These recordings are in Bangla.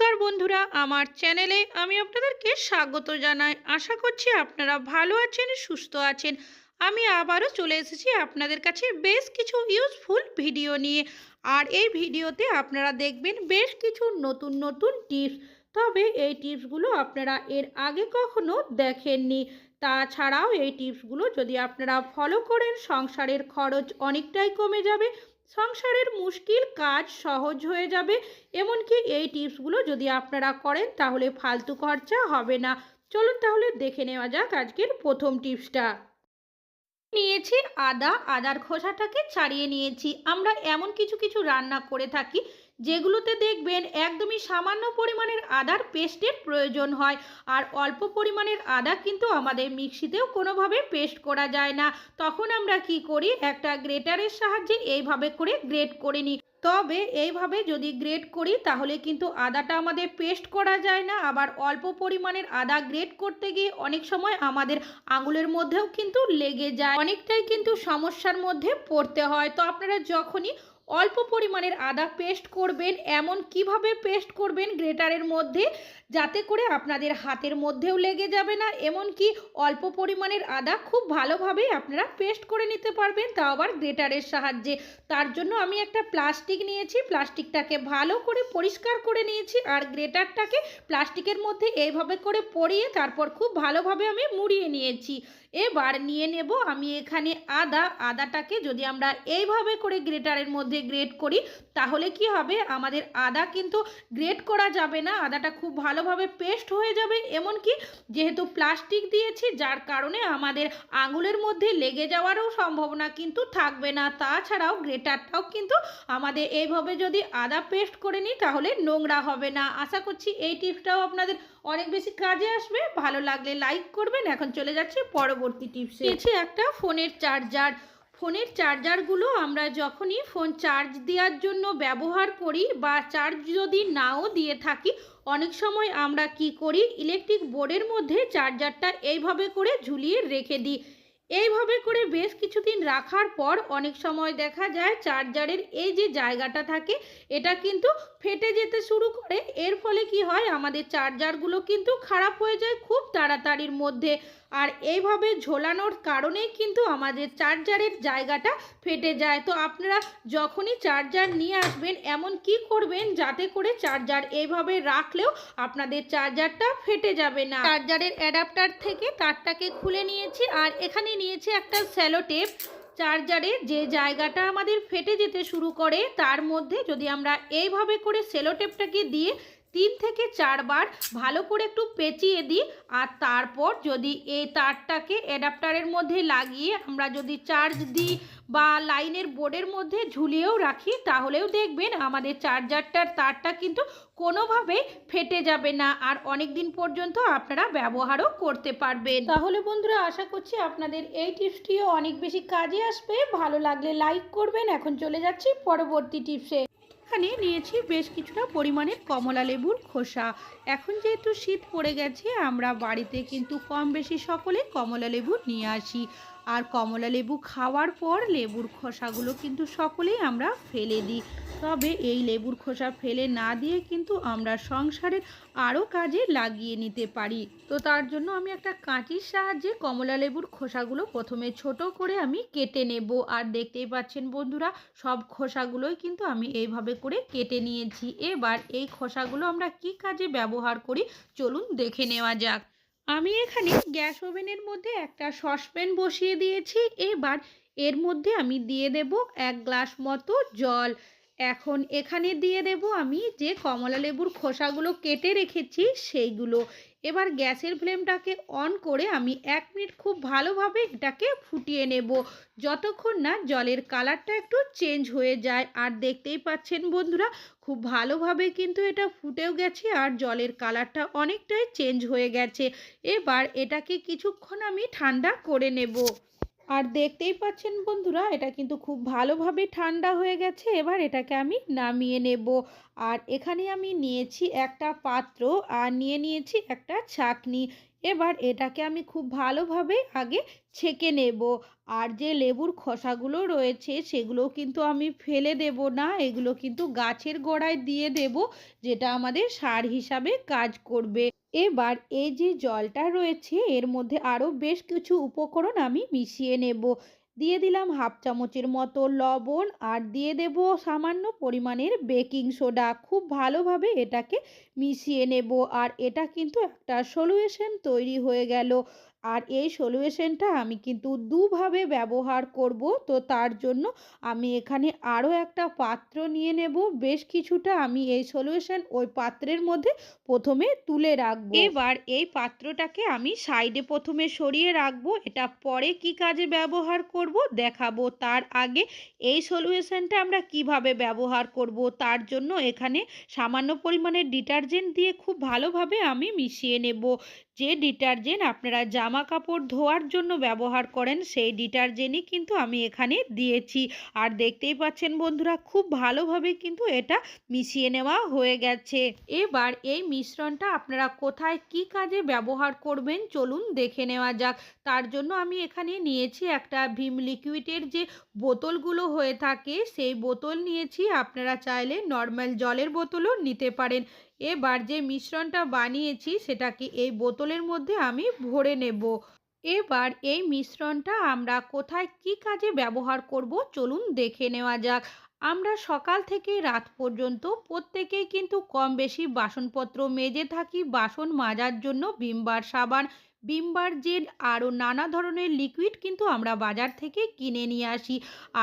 নমস্কার বন্ধুরা, আমার চ্যানেলে আমি আপনাদেরকে স্বাগত জানাই। আশা করছি আপনারা ভালো আছেন, সুস্থ আছেন। আমি আবারও চলে এসেছি আপনাদের কাছে বেশ কিছু ইউজফুল ভিডিও নিয়ে। আর এই ভিডিওতে আপনারা দেখবেন বেশ কিছু নতুন নতুন টিপস তবে এই টিপসগুলো আপনারা এর আগে কখনো দেখেননি। তাছাড়াও এই টিপসগুলো যদি আপনারা ফলো করেন, সংসারের খরচ অনেকটাই কমে যাবে। সংসারের মুশকিল কাজ সহজ হয়ে যাবে। এমনকি এই টিপসগুলো যদি আপনারা করেন, তাহলে ফালতু খরচা হবে না। চলুন তাহলে দেখে নেওয়া যাক আজকের প্রথম টিপসটা। নিয়েছি আদা, আদার খোসাটাকে ছাড়িয়ে নিয়েছি। আমরা এমন কিছু কিছু রান্না করে থাকি যেগুলোতে দেখবেন একদমই সামান্য পরিমাণের আদার পেস্টের প্রয়োজন হয়। আর অল্প পরিমাণের আদা কিন্তু আমাদের মিক্সিতেও কোনোভাবে পেস্ট করা যায় না। তখন আমরা কি করি? একটা গ্রেটারের সাহায্যে এইভাবে করে গ্রেট করে নিই। তবে এইভাবে যদি গ্রেট করি, তাহলে কিন্তু আদাটা আমাদের পেস্ট করা যায় না। আবার অল্প পরিমাণের আদা গ্রেট করতে গিয়ে অনেক সময় আমাদের আঙুলের মধ্যেও কিন্তু লেগে যায়। অনেকটাই কিন্তু সমস্যার মধ্যে পড়তে হয়। তো আপনারা যখনই অল্প পরিমাণের আদা পেস্ট করবেন। এমন কীভাবে পেস্ট করবেন গ্রেটারের মধ্যে? যাতে করে আপনাদের হাতের মধ্যেও লেগে যাবে না। এমনকি অল্প পরিমাণের আদা খুব ভালোভাবেই আপনারা পেস্ট করে নিতে পারবেন। তাও আবার গ্রেটারের সাহায্যে। তার জন্য আমি একটা প্লাস্টিক নিয়েছি। প্লাস্টিকটাকে ভালো করে পরিষ্কার করে নিয়েছি। আর গ্রেটারটাকে প্লাস্টিকের মধ্যে এইভাবে করে পরিয়ে তারপর খুব ভালোভাবে আমি মুড়িয়ে নিয়েছি। এবার নিয়ে নেব আমি এখানে আদা। আদাটাকে যদি আমরা এইভাবে করে গ্রেটারের মধ্যে গ্রেট করি, তাহলে কি হবে? আমাদের আদা কিন্তু গ্রেট করা যাবে না। আদাটা খুব ভালোভাবে পেস্ট হয়ে যাবে। এমনকি যেহেতু প্লাস্টিক দিয়েছি, যার কারণে আমাদের আঙুলের মধ্যে লেগে যাওয়ারও সম্ভাবনা কিন্তু থাকবে না। তাছাড়াও গ্রেটারটাও কিন্তু আমাদের এইভাবে যদি আদা পেস্ট করে নিই, তাহলে নোংরা হবে না। আশা করছি এই টিপসটাও আপনাদের অনেক বেশি কাজে আসবে। ভালো লাগলে লাইক করবেন। এখন চলে যাচ্ছি পরবর্তী টিপসে। এসে একটা ফোনের চার্জার ফোনের চার্জারগুলো আমরা যখনই ফোন চার্জ দেওয়ার জন্য ব্যবহার করি বা চার্জ যদি নাও দিয়ে থাকি, অনেক সময় আমরা কি করি, ইলেকট্রিক বোর্ডের মধ্যে চার্জারটা এইভাবে করে ঝুলিয়ে রেখে দিই। এইভাবে করে বেশ কিছুদিন রাখার পর অনেক সময় দেখা যায় চার্জারের এই যে জায়গাটা থাকে, এটা কিন্তু ফেটে যেতে শুরু করে। এর ফলে কি হয়, আমাদের চার্জারগুলো কিন্তু খারাপ হয়ে যায় খুব তাড়াতাড়ির মধ্যে। আর এইভাবে ঝোলানোর কারণেই কিন্তু আমাদের চার্জারের জায়গাটা ফেটে যায়। তো আপনারা যখনই চার্জার নিয়ে আসবেন, এমন কি করবেন যাতে করে চার্জার এইভাবে রাখলেও আপনাদের চার্জারটা ফেটে যাবে না। চার্জারের অ্যাডাপ্টার থেকে তারটাকে খুলে নিয়েছি আর এখানে নিয়েছি একটা স্যালো টেপ চার্জারে যে জায়গাটা আমাদের ফেটে যেতে শুরু করে, তার মধ্যে যদি আমরা এইভাবে করে সেলো টেপটাকে দিয়ে তিন থেকে চারবার ভালো করে একটু পেঁচিয়ে দিই, আর তারপর যদি এই তারটাকে অ্যাডাপ্টারের মধ্যে লাগিয়ে আমরা যদি চার্জ দিই বা লাইনের বোর্ডের মধ্যে ঝুলিয়েও রাখি, তাহলেও দেখবেন আমাদের চার্জারটার তারটা কিন্তু কোনোভাবেই ফেটে যাবে না, আর অনেক দিন পর্যন্ত আপনারা ব্যবহারও করতে পারবেন। তাহলে বন্ধুরা, আশা করছি আপনাদের এই টিপসটিও অনেক বেশি কাজে আসবে। ভালো লাগলে লাইক করবেন। এখন চলে যাচ্ছি পরবর্তী টিপসে। এখানে নিয়েছি বেশ কিছুটা পরিমাণে কমলা লেবুর খোসা। এখন যেহেতু শীত পড়ে গেছে, আমরা বাড়িতে কিন্তু কম বেশি সকলে কমলা লেবু নিয়ে আসি। আর কমলা লেবু খাওয়ার পর লেবুর খোসাগুলো কিন্তু সকলেই আমরা ফেলে দিই। তবে এই লেবুর খোসা ফেলে না দিয়ে কিন্তু আমরা সংসারের আরও কাজে লাগিয়ে নিতে পারি। তো তার জন্য আমি একটা কাঁচির সাহায্যে কমলা লেবুর খোসাগুলো প্রথমে ছোট করে আমি কেটে নেব। আর দেখতেই পাচ্ছেন বন্ধুরা, সব খোসাগুলোই কিন্তু আমি এইভাবে করে কেটে নিয়েছি। এবার এই খোসাগুলো আমরা কি কাজে ব্যবহার করি চলুন দেখে নেওয়া যাক। আমি এখানে গ্যাস ওভেনের মধ্যে একটা সসপ্যান বসিয়ে দিয়েছি। এবার এর মধ্যে আমি দিয়ে দেব এক গ্লাস মতো জল। এখন এখানে দিয়ে দেব আমি যে কমলা লেবুর খোসাগুলো কেটে রেখেছি সেইগুলো। এবার গ্যাসের ফ্লেমটাকে অন করে আমি এক মিনিট খুব ভালোভাবে এটাকে ফুটিয়ে নেব। যতক্ষণ না জলের কালারটা একটু চেঞ্জ হয়ে যায়। আর দেখতেই পাচ্ছেন বন্ধুরা, খুব ভালোভাবে কিন্তু এটা ফুটেও গেছে আর জলের কালারটা অনেকটাই চেঞ্জ হয়ে গেছে। এবার এটাকে কিছুক্ষণ আমি ঠান্ডা করে নেব। আর দেখতেই পাচ্ছেন বন্ধুরা, এটা কিন্তু খুব ভালোভাবে ঠান্ডা হয়ে গেছে, এবার এটাকে আমি নামিয়ে নেব। আর এখানে আমি নিয়েছি একটা পাত্র, আর নিয়ে নিয়েছি একটা ছাকনি এবার এটাকে আমি খুব ভালোভাবে আগে ছেঁকে নেব। আর যে লেবুর খোসাগুলো রয়েছে সেগুলো কিন্তু আমি ফেলে দেব না, এগুলো কিন্তু গাছের গোড়ায় দিয়ে দেব, যেটা আমাদের সার হিসাবে কাজ করবে। এবার এই যে জলটা রয়েছে, এর মধ্যে আরও বেশ কিছু উপকরণ আমি মিশিয়ে নেব। দিয়ে দিলাম হাফ চামচের মতো লবণ আর দিয়ে দেব সামান্য পরিমাণের বেকিং সোডা। খুব ভালোভাবে এটাকে মিশিয়ে নেব। আর এটা কিন্তু একটা সলিউশন তৈরি হয়ে গেল। আর এই সলিউশনটা আমি কিন্তু দুভাবে ব্যবহার করব। তো তার জন্য আমি এখানে আরও একটা পাত্র নিয়ে নেব। বেশ কিছুটা আমি এই সলিউশন ওই পাত্রের মধ্যে প্রথমে তুলে রাখব। এবার এই পাত্রটাকে আমি সাইডে প্রথমে সরিয়ে রাখব। এটা পরে কি কাজে ব্যবহার করব দেখাবো। তার আগে এই সলিউশনটা আমরা কীভাবে ব্যবহার করব? তার জন্য এখানে সামান্য পরিমাণে ডিটারজেন্ট দিয়ে খুব ভালোভাবে আমি মিশিয়ে নেব। যে ডিটারজেন্ট আপনারা জামা কাপড় ধোয়ার জন্য ব্যবহার করেন, সেই ডিটারজেন্টই কিন্তু আমি এখানে দিয়েছি। আর দেখতেই পাচ্ছেন বন্ধুরা, খুব ভালোভাবে কিন্তু এটা মিশিয়ে নেওয়া হয়ে গেছে। এবার এই মিশ্রণটা আপনারা কোথায় কি কাজে ব্যবহার করবেন, চলুন দেখে নেওয়া যাক। তার জন্য আমি এখানে নিয়েছি একটা ভিম লিকুইডের যে বোতলগুলো হয়ে থাকে, সেই বোতল নিয়েছি। আপনারা চাইলে নর্মাল জলের বোতলও নিতে পারেন। এবার যে মিশ্রণটা বানিয়েছি সেটাকে এই বোতলের মধ্যে আমি ভরে নেব। এবার এই মিশ্রণটা আমরা কোথায় কি কাজে ব্যবহার করব চলুন দেখে নেওয়া যাক। আমরা সকাল থেকে রাত পর্যন্ত প্রত্যেকেই কিন্তু কম বেশি বাসনপত্র মেজে থাকি, বাসন মাজার জন্য ভিমবার সাবান ভিমবার জেল আরও নানা ধরনের লিকুইড কিন্তু আমরা বাজার থেকে কিনে নিয়ে আসি।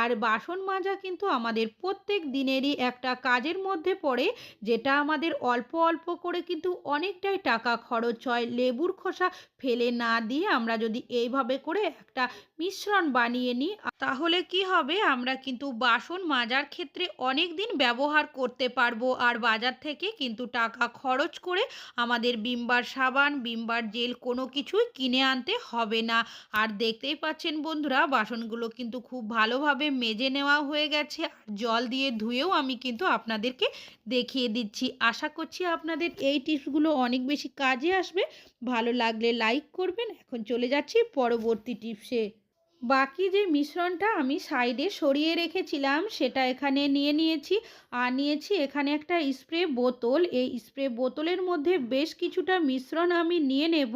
আর বাসন মাজা কিন্তু আমাদের প্রত্যেক দিনেরই একটা কাজের মধ্যে পড়ে, যেটা আমাদের অল্প অল্প করে কিন্তু অনেকটাই টাকা খরচ হয়। লেবুর খোসা ফেলে না দিয়ে আমরা যদি এইভাবে করে একটা মিশ্রণ বানিয়ে নিই, তাহলে কি হবে? আমরা কিন্তু বাসন মাজার ক্ষেত্রে অনেক দিন ব্যবহার করতে পারব। আর বাজার থেকে কিন্তু টাকা খরচ করে আমাদের বিমবার সাবান, বিমবার জেল কোনো কিছুই কিনে আনতে হবে না। আর দেখতেই পাচ্ছেন বন্ধুরা, বাসনগুলো কিন্তু খুব ভালোভাবে মেজে নেওয়া হয়ে গেছে। জল দিয়ে ধুয়েও আমি কিন্তু আপনাদেরকে দেখিয়ে দিচ্ছি। আশা করছি আপনাদের এই টিপসগুলো অনেক বেশি কাজে আসবে। ভালো লাগলে লাইক করবেন। এখন চলে যাচ্ছি পরবর্তী টিপসে। বাকি যে মিশ্রণটা আমি সাইডে সরিয়ে রেখেছিলাম, সেটা এখানে নিয়ে নিয়েছি। আর নিয়েছি এখানে একটা স্প্রে বোতল। এই স্প্রে বোতলের মধ্যে বেশ কিছুটা মিশ্রণ আমি নিয়ে নেব।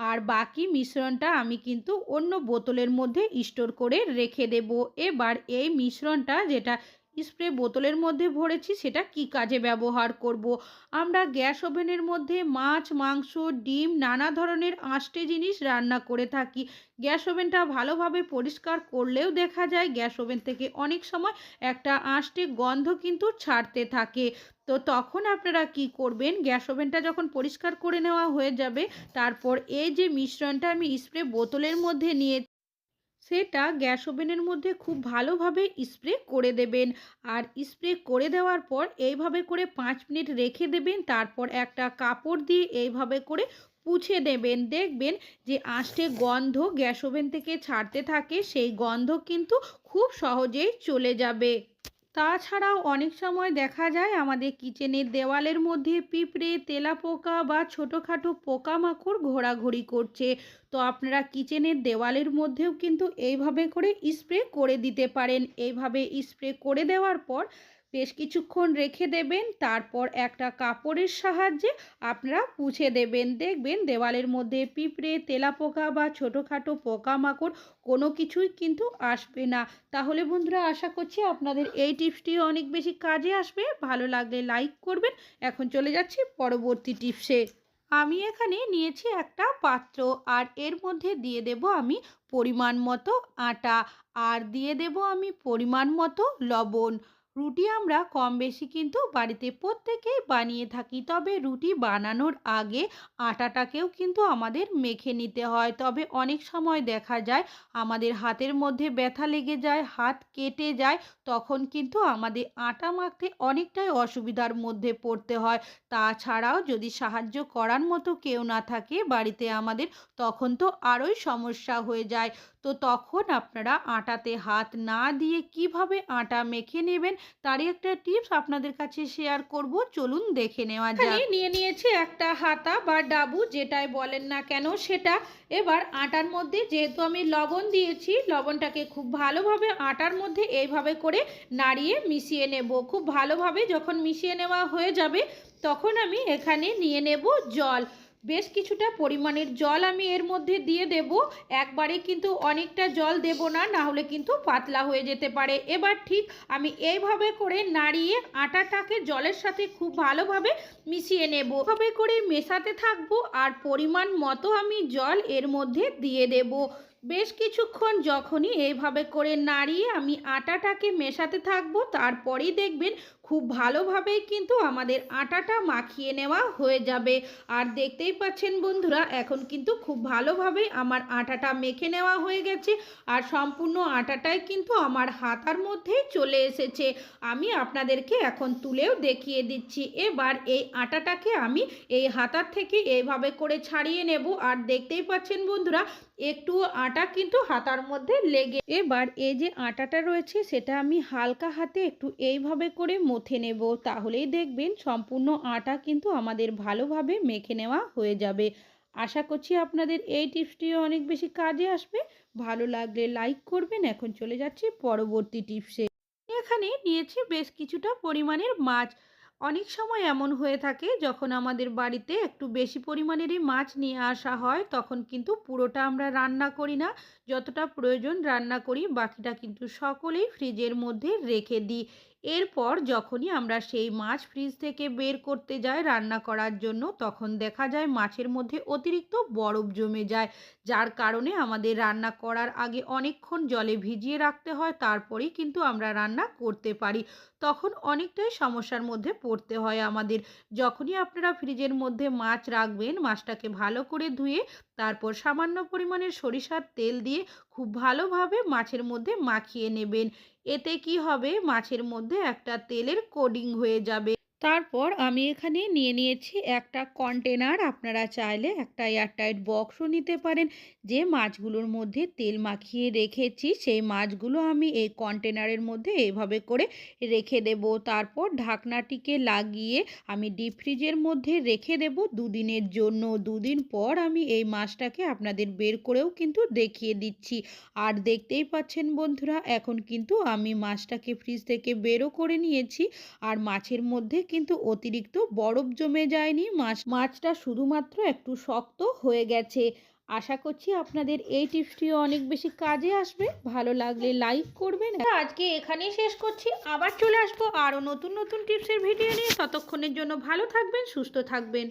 আর বাকি মিশ্রণটা আমি কিন্তু অন্য বোতলের মধ্যে স্টোর করে রেখে দেব। এবার এই মিশ্রণটা যেটা স্প্রে বোতলের মধ্যে ভরেছি, সেটা কি কাজে ব্যবহার করব। আমরা গ্যাস ওভেনের মধ্যে মাছ, মাংস, ডিম, নানা ধরনের আঁশটে জিনিস রান্না করে থাকি। গ্যাস ওভেনটা ভালোভাবে পরিষ্কার করলেও দেখা যায় গ্যাস ওভেন থেকে অনেক সময় একটা আঁশটে গন্ধ কিন্তু ছাড়তে থাকে। তো তখন আপনারা কি করবেন? গ্যাস ওভেনটা যখন পরিষ্কার করে নেওয়া হয়ে যাবে, তারপর এই যে মিশ্রণটা আমি স্প্রে বোতলের মধ্যে নিয়ে সেটা গ্যাস ওভেনের মধ্যে খুব ভালোভাবে স্প্রে করে দেবেন। আর স্প্রে করে দেওয়ার পর এইভাবে করে পাঁচ মিনিট রেখে দেবেন, তারপর একটা কাপড় দিয়ে এইভাবে করে পুছে দেবেন। দেখবেন যে আঁশটে গন্ধ গ্যাস ওভেন থেকে ছাড়তে থাকে, সেই গন্ধ কিন্তু খুব সহজেই চলে যাবে। তাছাড়াও অনেক সময় দেখা যায় আমাদের কিচেনের দেওয়ালের মধ্যে পিঁপড়ে, তেলাপোকা বা ছোটোখাটো পোকামাকড় ঘোরাঘুরি করছে। তো আপনারা কিচেনের দেওয়ালের মধ্যেও কিন্তু এইভাবে করে স্প্রে করে দিতে পারেন। এইভাবে স্প্রে করে দেওয়ার পর বেশ কিছুক্ষণ রেখে দেবেন, তারপর একটা কাপড়ের সাহায্যে আপনারা পুছে দেবেন। দেখবেন দেওয়ালের মধ্যে পিঁপড়ে, তেলাপোকা বা ছোটোখাটো পোকামাকড় কোনো কিছুই কিন্তু আসবে না। তাহলে বন্ধুরা, আশা করছি আপনাদের এই টিপসটি অনেক বেশি কাজে আসবে। ভালো লাগলে লাইক করবেন। এখন চলে যাচ্ছি পরবর্তী টিপসে। আমি এখানে নিয়েছি একটা পাত্র, আর এর মধ্যে দিয়ে দেব আমি পরিমাণ মতো আটা, আর দিয়ে দেব আমি পরিমাণ মতো লবণ। রুটি আমরা কম বেশি কিন্তু বাড়িতে প্রত্যেকেই বানিয়ে থাকি। তবে রুটি বানানোর আগে আটাটাকেও কিন্তু আমাদের মেখে নিতে হয়। তবে অনেক সময় দেখা যায় আমাদের হাতের মধ্যে ব্যথা লেগে যায়, হাত কেটে যায়, তখন কিন্তু আমাদের আটা মাখতে অনেকটাই অসুবিধার মধ্যে পড়তে হয়। তাছাড়াও যদি সাহায্য করার মতো কেউ না থাকে বাড়িতে আমাদের, তখন তো আরোই সমস্যা হয়ে যায়। তো তখন আপনারা আটাতে হাত না দিয়ে কীভাবে আটা মেখে নেবেন তারই একটা টিপস আপনাদের কাছে শেয়ার করব। চলুন দেখে নেওয়া যাক। নিয়ে নিয়েছি একটা হাতা বা ডাবু যেটাই বলেন না কেন সেটা। এবার আটার মধ্যে যেহেতু আমি লবণ দিয়েছি লবণটাকে খুব ভালোভাবে আটার মধ্যে এইভাবে করে নাড়িয়ে মিশিয়ে নেব। খুব ভালোভাবে যখন মিশিয়ে নেওয়া হয়ে যাবে তখন আমি এখানে নিয়ে নেব জল। বেশ কিছুটা পরিমাণের জল আমি এর মধ্যে দিয়ে দেব। একবারে কিন্তু অনেকটা জল দেব না না হলে কিন্তু পাতলা হয়ে যেতে পারে। এবার ঠিক আমি এইভাবে করে নাড়িয়ে আটাটাকে জলের সাথে খুব ভালোভাবে মিশিয়ে নেব। ভাবে করে মেশাতে থাকব আর পরিমাণ মতো আমি জল এর মধ্যে দিয়ে দেব। বেশ কিছুক্ষণ যখনই এইভাবে করে নাড়িয়ে আমি আটাটাকে মেশাতে থাকব, তারপরেই দেখবেন খুব ভালোভাবেই কিন্তু আমাদের আটাটা মাখিয়ে নেওয়া হয়ে যাবে। আর দেখতেই পাচ্ছেন বন্ধুরা, এখন কিন্তু খুব ভালোভাবেই আমার আটাটা মেখে নেওয়া হয়ে গেছে। আর সম্পূর্ণ আটাটাই কিন্তু আমার হাতার মধ্যেই চলে এসেছে। আমি আপনাদেরকে এখন তুলেও দেখিয়ে দিচ্ছি। এবার এই আটাটাকে আমি এই হাতার থেকে এইভাবে করে ছাড়িয়ে নেব। আর দেখতেই পাচ্ছেন বন্ধুরা একটু আটা কিন্তু হাতার মধ্যে লেগে এবার এই যে আটাটা রয়েছে সেটা আমি হালকা হাতে একটু এইভাবে করে মথে নেব। তাহলেই দেখবেন সম্পূর্ণ আটা কিন্তু আমাদের ভালোভাবে মেখে নেওয়া হয়ে যাবে। আশা করছি আপনাদের এই টিপসটিও অনেক বেশি কাজে আসবে। ভালো লাগলে লাইক করবেন। এখন চলে যাচ্ছি পরবর্তী টিপসে। এখানে নিয়েছি বেশ কিছুটা পরিমাণের মাছ। অনেক সময় এমন হয়ে থাকে যখন আমাদের বাড়িতে একটু বেশি পরিমাণেরই মাছ নিয়ে আসা হয়, তখন কিন্তু পুরোটা আমরা রান্না করি না। যতটা প্রয়োজন রান্না করি, বাকিটা কিন্তু সকলেই ফ্রিজের মধ্যে রেখে দিই। এরপর যখনই আমরা সেই মাছ ফ্রিজ থেকে বের করতে যাই রান্না করার জন্য, তখন দেখা যায় মাছের মধ্যে অতিরিক্ত বরফ জমে যায়, যার কারণে আমাদের রান্না করার আগে অনেকক্ষণ জলে ভিজিয়ে রাখতে হয়, তারপরেই কিন্তু আমরা রান্না করতে পারি। তখন অনেকটাই সমস্যার মধ্যে পড়তে হয় আমাদের। যখনই আপনারা ফ্রিজের মধ্যে মাছ রাখবেন, মাছটাকে ভালো করে ধুয়ে, তারপর সামান্য পরিমাণের সরিষার তেল দিয়ে খুব ভালোভাবে মাছের মধ্যে মাখিয়ে নেবেন। এতে কি হবে? মাছের মধ্যে একটা তেলের কোডিং হয়ে যাবে। তারপর আমি এখানে নিয়ে নিয়েছি একটা কন্টেনার। আপনারা চাইলে একটা এয়ারটাইট বক্সও নিতে পারেন। যে মাছগুলোর মধ্যে তেল মাখিয়ে রেখেছি, সেই মাছগুলো আমি এই কন্টেনারের মধ্যে এভাবে করে রেখে দেব। তারপর ঢাকনাটিকে লাগিয়ে আমি ডিপ ফ্রিজের মধ্যে রেখে দেব দুদিনের জন্য। দুদিন পর আমি এই মাছটাকে আপনাদের বের করেও কিন্তু দেখিয়ে দিচ্ছি। আর দেখতেই পাচ্ছেন বন্ধুরা, এখন কিন্তু আমি মাছটাকে ফ্রিজ থেকে বেরও করে নিয়েছি। আর মাছের মধ্যে কিন্তু অতিরিক্ত বরফ জমে যায়নি। মাছ, মাছটা শুধুমাত্র একটু শক্ত হয়ে গেছে। আশা করছি আপনাদের এই টিপসটিও অনেক বেশি কাজে আসবে। ভালো লাগলে লাইক করবেন। আজকে এখানেই শেষ করছি। আবার চলে আসব আরও নতুন নতুন টিপসের ভিডিও নিয়ে। ততক্ষণের জন্য ভালো থাকবেন, সুস্থ থাকবেন।